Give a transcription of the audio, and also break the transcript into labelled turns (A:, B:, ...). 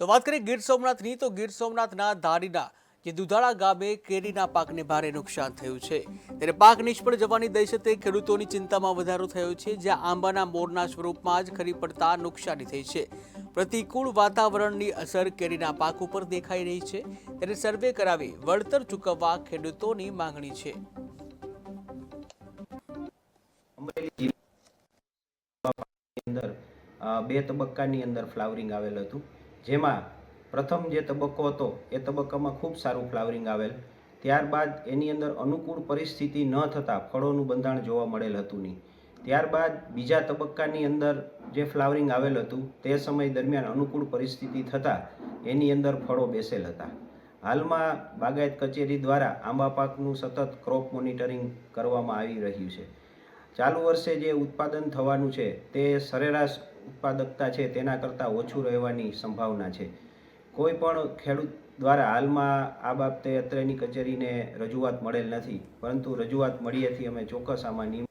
A: તો વાત કરીએ ગીર સોમનાથની, તો ગીર સોમનાથના ધારીના, જે દુધાળા ગામે કેરીના પાકને ભારે નુકસાન થયું છે. ત્યારે પાક નિષ્ફળ જવાની દહેશતે ખેડૂતોની ચિંતામાં વધારો થયો છે, જ્યાં આંબાના મોરના સ્વરૂપમાં જ ખરી પડતા નુકસાની થઈ છે. પ્રતિકૂળ વાતાવરણની અસર કેરીના પાક ઉપર દેખાઈ રહી છે. ત્યારે સર્વે કરાવી વળતર ચૂકવવા ખેડૂતોની માંગણી છે.
B: અંદર બે તબક્કાની અંદર ફ્લાવરિંગ આવેલ હતું. જેમાં પ્રથમ જે તબક્કો હતો, એ તબક્કામાં ખૂબ સારું ફ્લાવરિંગ આવેલ. ત્યારબાદ એની અંદર અનુકૂળ પરિસ્થિતિ ન થતાં ફળોનું બંધાણ જોવા મળેલ હતું નહીં. ત્યારબાદ બીજા તબક્કાની અંદર જે ફ્લાવરિંગ આવેલ હતું, તે સમય દરમિયાન અનુકૂળ પરિસ્થિતિ થતાં એની અંદર ફળો બેસેલ હતા. હાલમાં બાગાયત કચેરી દ્વારા આંબા પાકનું સતત ક્રોપ મોનિટરિંગ કરવામાં આવી રહ્યું છે. ચાલુ વર્ષે જે ઉત્પાદન થવાનું છે, તે સરેરાશ ઉત્પાદકતા છે તેના કરતાં ઓછું રહેવાની સંભાવના છે. કોઈ પણ ખેડૂત દ્વારા હાલમાં આ બાબતે અત્રેની કચેરીને રજૂઆત મળેલ નથી, પરંતુ રજૂઆત મળીએથી અમે ચોક્કસ આમાં નિયમ